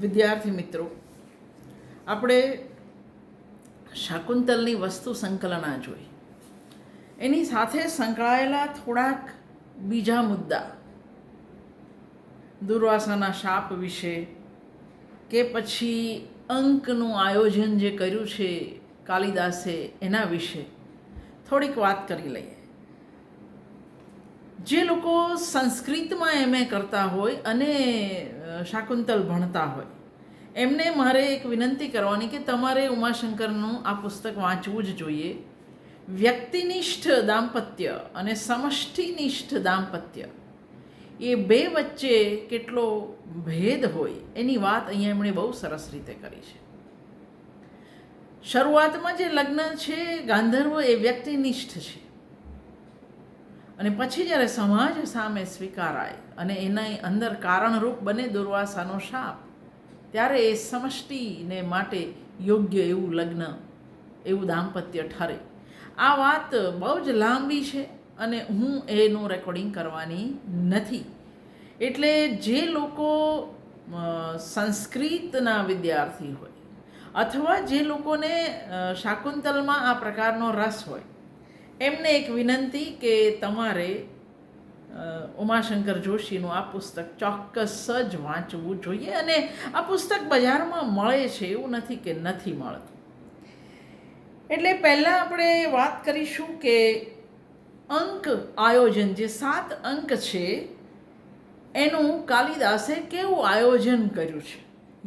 વિદ્યાર્થી મિત્રો, આપણે શાકુંતલની વસ્તુ સંકલના જોઈ એની સાથે સંકળાયેલા થોડાક બીજા મુદ્દા. દુર્વાસાના શાપ વિશે કે પછી અંકનું આયોજન જે કર્યું છે કાલિદાસે એના વિશે થોડીક વાત કરી લઈએ. જે લોકો સંસ્કૃતમાં એમએ કરતા હોય અને શાકુંતલ ભણતા હોય, એમને મારે એક વિનંતી કરવાની કે તમારે ઉમાશંકરનું આ પુસ્તક વાંચવું જ જોઈએ. વ્યક્તિનિષ્ઠ દાંપત્ય અને સમષ્ટિનિષ્ઠ દાંપત્ય, એ બે વચ્ચે કેટલો ભેદ હોય એની વાત અહીંયા એમણે બહુ સરસ રીતે કરી છે. શરૂઆતમાં જે લગ્ન છે, ગાંધર્વ એ વ્યક્તિનિષ્ઠ છે. અને પછી જ્યારે સમાજ સામે સ્વીકારાય અને એના અંદર કારણરૂપ બને દુર્વાસાનો શાપ, ત્યારે એ સમષ્ટિને માટે યોગ્ય એવું લગ્ન, એવું દાંપત્ય ઠરે. આ વાત બહુ જ લાંબી છે અને હું એનું રેકોર્ડિંગ કરવાની નથી. એટલે જે લોકો સંસ્કૃતના વિદ્યાર્થી હોય, અથવા જે લોકોને શાકુંતલમાં આ પ્રકારનો રસ હોય એમને એક વિનંતી કે તમારે ઉમાશંકર જોશીનું આ પુસ્તક ચોક્કસ જ વાંચવું જોઈએ અને આ પુસ્તક બજારમાં મળે છે એવું નથી કે નથી મળતું. એટલે પહેલાં આપણે વાત કરીશું કે અંક આયોજન, જે સાત અંક છે, એનું કાલિદાસે કેવું આયોજન કર્યું છે?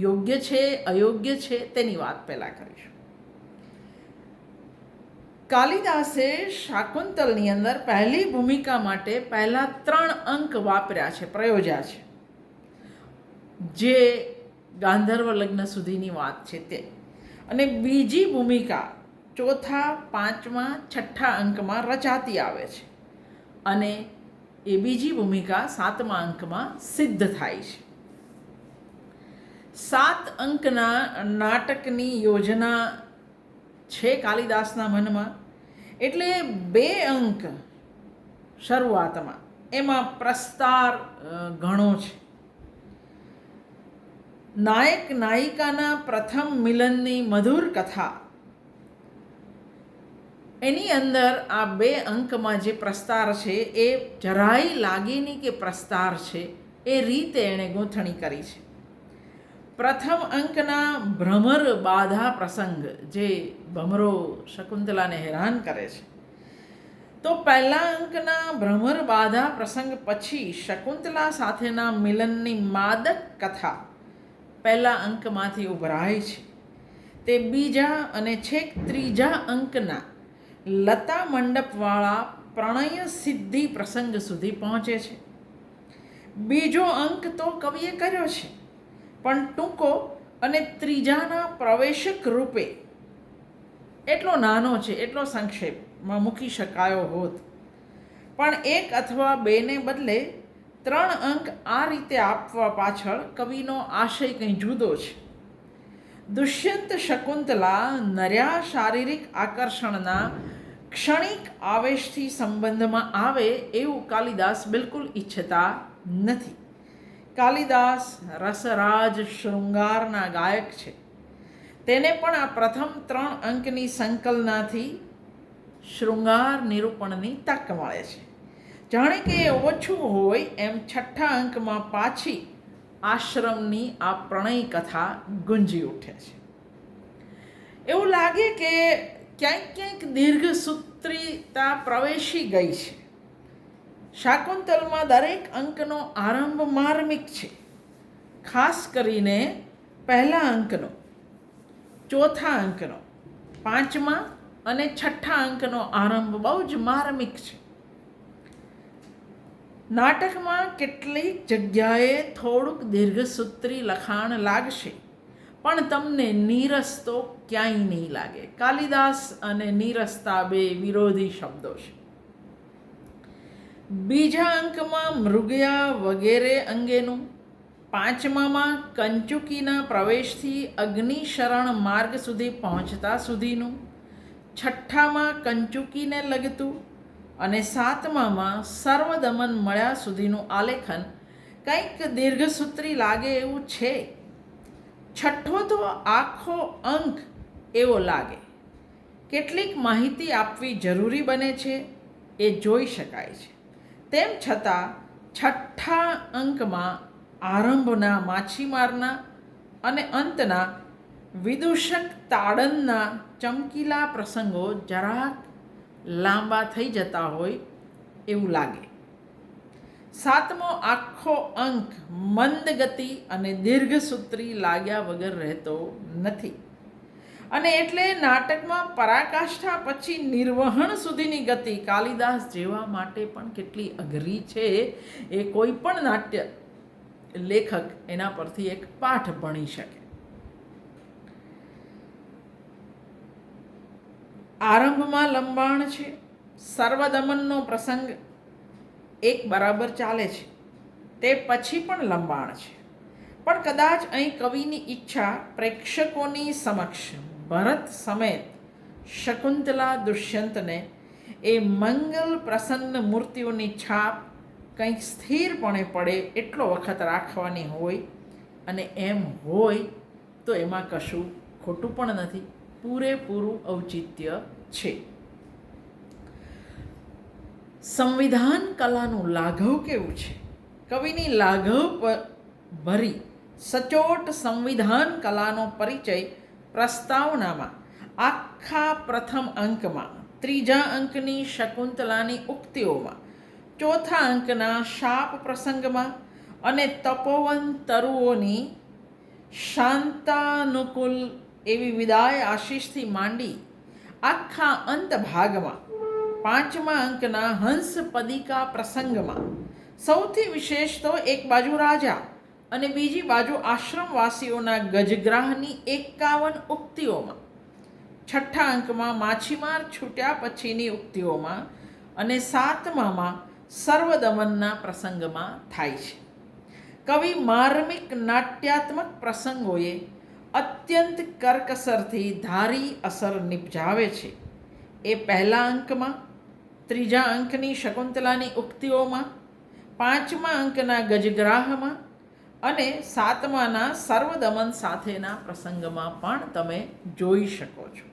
યોગ્ય છે, અયોગ્ય છે? તેની વાત પહેલાં કરીશું. કાલિદાસે શાકુંતલની અંદર પહેલી ભૂમિકા માટે પહેલા ત્રણ અંક વાપર્યા છે, પ્રયોજ્યા છે. જે ગાંધર્વ લગ્ન સુધીની વાત છે તે. અને બીજી ભૂમિકા ચોથા, પાંચમા, છઠ્ઠા અંકમાં રચાતી આવે છે. અને એ બીજી ભૂમિકા સાતમા અંકમાં સિદ્ધ થાય છે. સાત અંકના નાટકની યોજના છે કાલિદાસના મનમાં. એટલે બે અંક શરૂઆતમાં. એમાં પ્રસ્તાર ઘણો છે. નાયક નાયિકાના પ્રથમ મિલનની મધુર કથા. એની અંદર આ બે અંકમાં જે પ્રસ્તાર છે, એ જરાય લાગે કે પ્રસ્તાર છે, એ રીતે એણે ગૂંથણી કરી છે. પ્રથમ અંકના ભ્રમર બાધા પ્રસંગ જે ભમરો શકુંતલાને હેરાન કરે છે. તો પહેલા અંકના ભ્રમર બાધા પ્રસંગ પછી શકુંતલા સાથેના મિલનની માદક કથા પહેલા અંકમાંથી ઉભરાય છે. તે બીજા અને છેક ત્રીજા અંકના લતા મંડપવાળા પ્રણય સિદ્ધિ પ્રસંગ સુધી પહોંચે છે. બીજો અંક તો કવિએ કર્યો છે. પણ ટૂંકો અને ત્રીજાના પ્રવેશક રૂપે એટલો નાનો છે, એટલો સંક્ષેપમાં મૂકી શકાયો હોત. પણ એક અથવા બેને બદલે ત્રણ અંક આ રીતે આપવા પાછળ કવિનો આશય કંઈ જુદો છે. દુષ્યંત શકુંતલા નર્યા શારીરિક આકર્ષણના ક્ષણિક આવેશથી સંબંધમાં આવે એવું કાલિદાસ બિલકુલ ઈચ્છતા નથી. કાલિદાસ રસરાજ શૃંગારના ગાયક છે. તેને પણ આ પ્રથમ ત્રણ અંકની સંકલનાથી શૃંગાર નિરૂપણની તક મળે છે. જાણે કે એ ઓછું હોય એમ છઠ્ઠા અંકમાં પાછી આશ્રમની આ પ્રણય કથા ગુંજી ઉઠે છે. એવું લાગે કે ક્યાંક ક્યાંક દીર્ઘસૂત્રિતા પ્રવેશી ગઈ છે. શાકુંતલમાં દરેક અંકનો આરંભ માર્મિક છે. ખાસ કરીને પહેલા અંકનો, ચોથા અંકનો, પાંચમા અને છઠ્ઠા અંકનો આરંભ બહુ જ માર્મિક છે. નાટકમાં કેટલીક જગ્યાએ થોડુંક દીર્ઘસૂત્રી લખાણ લાગશે, પણ તમને નીરસ તો ક્યાંય નહીં લાગે. કાલિદાસ અને નીરસતા બે વિરોધી શબ્દો છે. બીજા અંકમાં મૃગયા વગેરે અંગેનું. પાંચમામાં કંચુકીના પ્રવેશથી અગ્નિશરણ માર્ગ સુધી પહોંચતા સુધીનું. છઠ્ઠામાં કંચુકીને લગતું અને સાતમામાં સર્વદમન મળ્યા સુધીનું આલેખન. કંઈક દીર્ઘસૂત્રી લાગે એવું છે. છઠ્ઠો તો આખો અંક એવો લાગે. કેટલીક માહિતી આપવી જરૂરી બને છે, એ જોઈ શકાય છે. તેમ છતાં છઠ્ઠા અંકમાં આરંભના માછીમારના અને અંતના વિદૂષક તાડનના ચમકીલા પ્રસંગો જરાક લાંબા થઈ જતા હોય એવું લાગે. સાતમો આખો અંક મંદ ગતિ અને દીર્ઘસૂત્રી લાગ્યા વગર રહેતો નથી. અને એટલે નાટકમાં પરાકાષ્ઠા પછી નિર્વહણ સુધીની ગતિ કાલિદાસ જેવા માટે પણ કેટલી અઘરી છે. એ કોઈ પણ નાટ્ય લેખક એના પરથી એક પાઠ ભણી શકે. આરંભમાં લંબાણ છે. સર્વદમનનો પ્રસંગ એક બરાબર ચાલે છે. તે પછી પણ લંબાણ છે. પણ કદાચ અહીં કવિની ઈચ્છા પ્રેક્ષકોની સમક્ષ ભરત સમેત શકુંતલા દુષ્યંતને એ મંગલ પ્રસન્ન મૂર્તિઓની છાપ કંઈક સ્થિરપણે પડે એટલો વખત રાખવાની હોય અને એમ હોય તો એમાં કશું ખોટું પણ નથી. પૂરેપૂરું ઔચિત્ય છે. સંવિધાન કલાનું લાઘવ કેવું છે? કવિની લાઘવ ભરી સચોટ સંવિધાન કલાનો પરિચય પ્રસ્તાવનામાં, આખા પ્રથમ અંકમાં, ત્રીજા અંકની શકુંતલાની ઉક્તિઓમાં, ચોથા અંકના શાપ પ્રસંગમાં અને તપોવન તરુઓની શાંતાનુકૂલ એવી વિદાય આશીષથી માંડી આખા અંત ભાગમાં, પાંચમા અંકના હંસ પદિકા પ્રસંગમાં, સૌથી વિશેષ તો એક બાજુ રાજા અને બીજી બાજુ આશ્રમવાસીઓના ગજગ્રાહની એકાવન ઉક્તિઓમાં. છઠ્ઠા અંકમાં માછીમાર છૂટ્યા પછીની ઉક્તિઓમાં અને સાતમામાં સર્વદમનના પ્રસંગમાં થાય છે. કવિ માર્મિક નાટ્યાત્મક પ્રસંગોએ અત્યંત કરકસરથી ધારી અસર નિપજાવે છે. એ પહેલા અંકમાં, ત્રીજા અંકની શકુંતલાની ઉક્તિઓમાં, પાંચમા અંકના ગજગ્રાહમાં અને સાતમાના સર્વદમન સાથેના પ્રસંગમાં પણ તમે જોઈ શકો છો.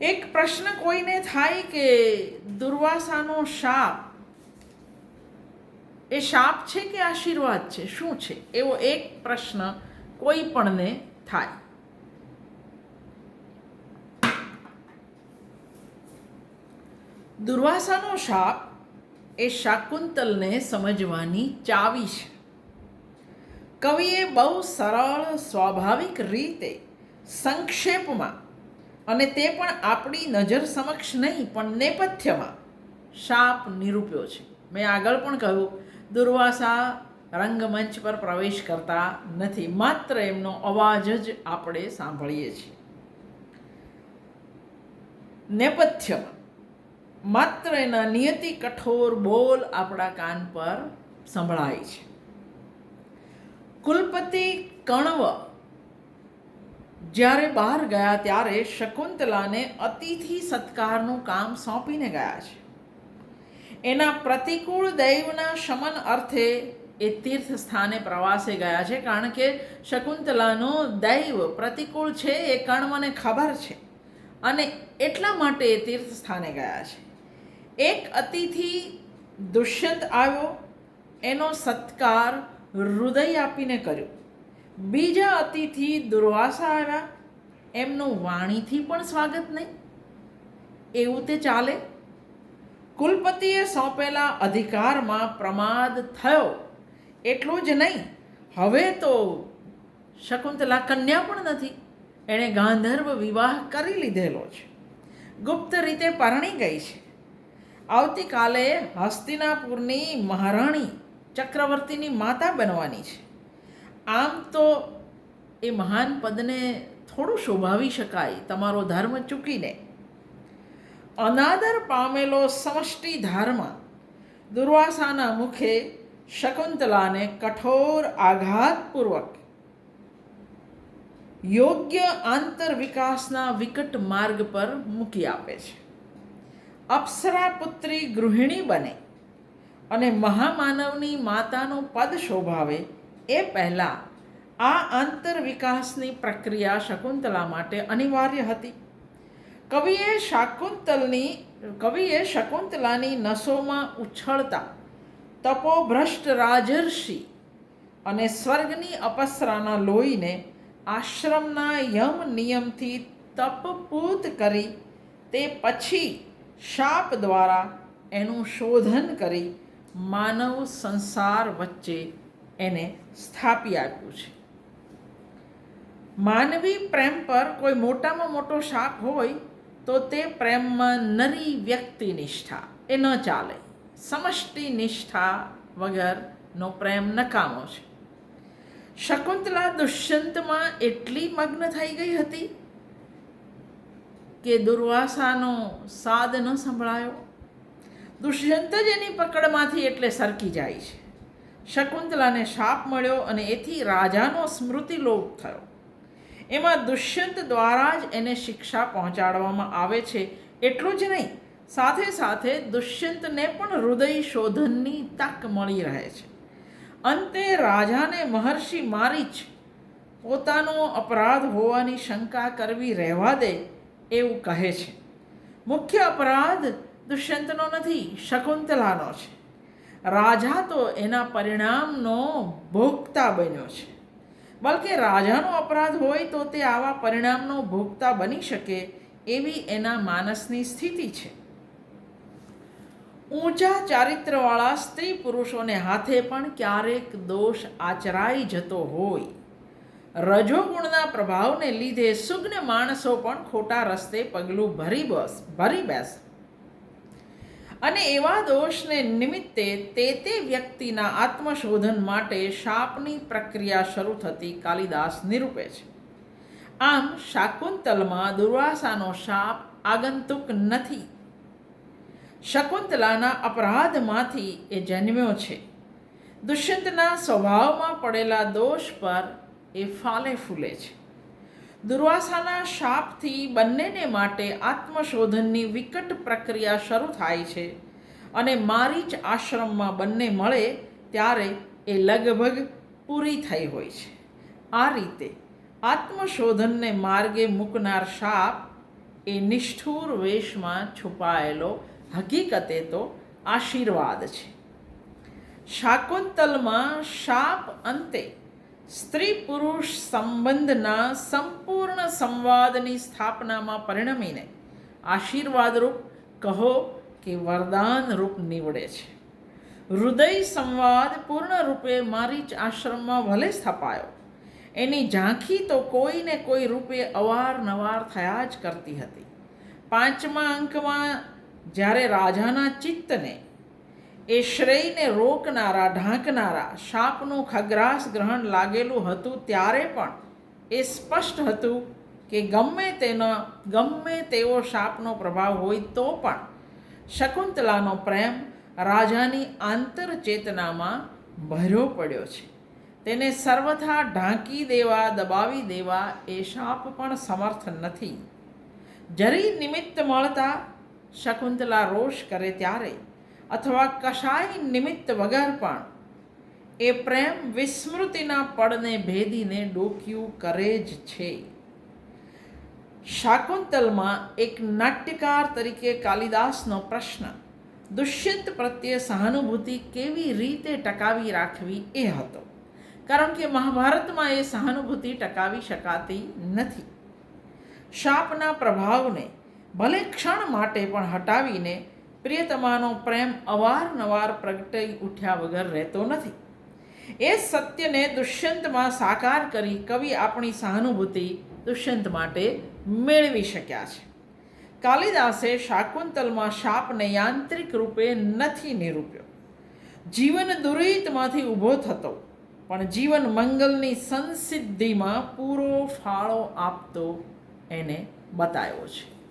એક પ્રશ્ન કોઈને થાય કે દુર્વાસાનો શાપ એ શાપ છે કે આશીર્વાદ છે? શું છે? એવો એક પ્રશ્ન કોઈ પણને થાય. દુર્વાસાનો શાપ એ શાકુંતલને સમજવાની ચાવી છે. કવિએ બહુ સરળ, સ્વાભાવિક રીતે સંક્ષેપમાં અને તે પણ આપણી નજર સમક્ષ નહીં, પણ નેપથ્યમાં શાપ નિરૂપ્યો છે. મેં આગળ પણ કહ્યું, દુર્વાસા રંગમંચ પર પ્રવેશ કરતા નથી, માત્ર એમનો અવાજ જ આપણે સાંભળીએ છીએ. નેપથ્યમાં માત્ર એના નિયતિ કઠોર બોલ આપણા કાન પર સંભળાય છે. કુલપતિ કણવ જ્યારે બહાર ગયા ત્યારે શકુંતલાને અતિથિ સત્કારનું કામ સોંપીને ગયા છે. એના પ્રતિકૂળ દૈવના શમન અર્થે એ તીર્થ સ્થાને પ્રવાસે ગયા છે કારણ કે શકુંતલાનો દૈવ પ્રતિકૂળ છે એ કણવને ખબર છે અને એટલા માટે એ તીર્થ સ્થાને ગયા છે. એક અતિથિ દુષ્યંત આવ્યો, એનો સત્કાર હૃદય આપીને કર્યો. બીજા અતિથિ દુર્વાસા આવ્યા, એમનું વાણીથી પણ સ્વાગત નહીં. એવું તે ચાલે. કુલપતિએ સોંપેલા અધિકારમાં પ્રમાદ થયો. એટલું જ નહીં, હવે તો શકુંતલા કન્યા પણ નથી. એણે ગાંધર્વ વિવાહ કરી લીધેલો છે. ગુપ્ત રીતે પરણી ગઈ છે. આવતીકાલે હસ્તિનાપુરની મહારાણી ચક્રવર્તીની માતા બનવાની છે. આમ તો એ મહાન પદને થોડું શોભાવી શકાય, તમારો ધર્મ ચૂકીને. અનાદર પામેલો સમષ્ટિ ધર્મ દુર્વાસાના મુખે શકુંતલાને કઠોર આઘાતપૂર્વક યોગ્ય આંતર વિકાસના વિકટ માર્ગ પર મૂકી આપે છે. અપ્સરા પુત્રી ગૃહિણી બને અને મહામાનવની માતાનું પદ શોભાવે એ પહેલાં આ આંતર વિકાસની પ્રક્રિયા શકુંતલા માટે અનિવાર્ય હતી. કવિએ શાકુંતલની, કવિએ શકુંતલાની નસોમાં ઉછળતા તપોભ્રષ્ટ રાજર્ષિ અને સ્વર્ગની અપસરાના લોહીને આશ્રમના યમ નિયમથી તપપૂત કરી તે પછી શાપ દ્વારા એનું શોધન કરી માનવ સંસાર વચ્ચે એને સ્થાપી આપ્યું છે. માનવી પ્રેમ પર કોઈ મોટામાં મોટો શાપ હોય તો તે પ્રેમમાં નરી વ્યક્તિ નિષ્ઠા, એ ન ચાલે. સમષ્ટિ નિષ્ઠા વગરનો પ્રેમ નકામો છે. શકુંતલા દુષ્યંતમાં એટલી મગ્ન થઈ ગઈ હતી કે દુર્વાસાનો સાદ ન સંભળાયો? દુષ્યંત જ એની પકડમાંથી એટલે સરકી જાય છે. શકુંતલાને શાપ મળ્યો અને એથી રાજાનો સ્મૃતિલોપ થયો. એમાં દુષ્યંત દ્વારા જ એને શિક્ષા પહોંચાડવામાં આવે છે. એટલું જ નહીં, સાથે સાથે દુષ્યંતને પણ હૃદય શોધનની તક મળી રહે છે. અંતે રાજાને મહર્ષિ મારીચ પોતાનો અપરાધ હોવાની શંકા કરવી રહેવા દે એવું કહે છે. મુખ્ય અપરાધ દુષ્યંતનો નથી, શકુંતલાનો છે. રાજા તો એના પરિણામનો ભોગતા બન્યો છે. બલકે રાજાનો અપરાધ હોય તો તે આવા પરિણામનો ભોગતા બની શકે એવી એના માનસની સ્થિતિ છે. ઊંચા ચારિત્રવાળા સ્ત્રી પુરુષોને હાથે પણ ક્યારેક દોષ આચરાઈ જતો હોય. રજોગુણના પ્રભાવને લીધે સુગ્ન માણસો પણ ખોટા રસ્તે પગલું ભરી બસ, ભરી બેસે. અને એવા દોષને નિમિત્તે તે તે વ્યક્તિના આત્મશોધન માટે શાપની પ્રક્રિયા શરૂ થતી કાલિદાસ નિરૂપે છે. આમ શાકુંતલમાં દુર્વાસાનો શાપ આગંતુક નથી. શકુંતલાના અપરાધમાંથી એ જન્મ્યો છે. દુષ્યંતના સ્વભાવમાં પડેલા દોષ પર એ ફાલે ફૂલે છે. દુર્વાસાના શાપથી બંનેને માટે આત્મશોધનની વિકટ પ્રક્રિયા શરૂ થાય છે અને મારી જ આશ્રમમાં બંને મળે ત્યારે એ લગભગ પૂરી થઈ હોય છે. આ રીતે આત્મશોધનને માર્ગે મૂકનાર શાપ એ નિષ્ઠુર વેશમાં છુપાયેલો હકીકતે તો આશીર્વાદ છે. શાકુંતલમાં શાપ અંતે સ્ત્રી પુરુષ સંબંધના સંપૂર્ણ સંવાદની સ્થાપનામાં પરિણમીને આશીર્વાદરૂપ કહો કે વરદાનરૂપ નીવડે છે. હૃદય સંવાદ પૂર્ણરૂપે મારી જ આશ્રમમાં ભલે સ્થપાયો. એની ઝાંખી તો કોઈને કોઈ રૂપે અવારનવાર થયા જ કરતી હતી. પાંચમા અંકમાં જ્યારે રાજાના ચિત્તને એ શ્રેયને રોકનારા, ઢાંકનારા શાપનું ખગ્રાસ ગ્રહણ લાગેલું હતું ત્યારે પણ એ સ્પષ્ટ હતું કે ગમે તેનો, ગમે તેવો શાપનો પ્રભાવ હોય તો પણ શકુંતલાનો પ્રેમ રાજાની આંતરચેતનામાં ભર્યો પડ્યો છે. તેને સર્વથા ઢાંકી દેવા, દબાવી દેવા એ શાપ પણ સમર્થ નથી. જરી નિમિત્ત મળતા શકુંતલા રોષ કરે ત્યારે અથવા કશાય નિમિત્ત વગર પણ એ પ્રેમ વિસ્મૃતિના પડને ભેદીને ડોક્યું કરે જ છે. શાકુંતલમાં એક નાટ્યકાર તરીકે કાલિદાસનો પ્રશ્ન, દુષ્યંત પ્રત્યે સહાનુભૂતિ કેવી રીતે ટકાવી રાખવી એ હતો. કારણ કે મહાભારતમાં એ સહાનુભૂતિ ટકાવી શકાતી નથી. શાપના પ્રભાવને ભલે ક્ષણ માટે પણ હટાવીને પ્રિયતમાનો પ્રેમ અવારનવાર પ્રગટાઈ ઉઠ્યા વગર રહેતો નથી. એ સત્યને દુષ્યંતમાં સાકાર કરી કવિ આપણી સહાનુભૂતિ દુષ્યંત માટે મેળવી શક્યા છે. કાલિદાસે શાકુંતલમાં શાપને યાંત્રિક રૂપે નથી નિરૂપ્યો. જીવન દુરિતમાંથી ઊભો થતો, પણ જીવન મંગલની સંસિદ્ધિમાં પૂરો ફાળો આપતો એને બતાવ્યો છે.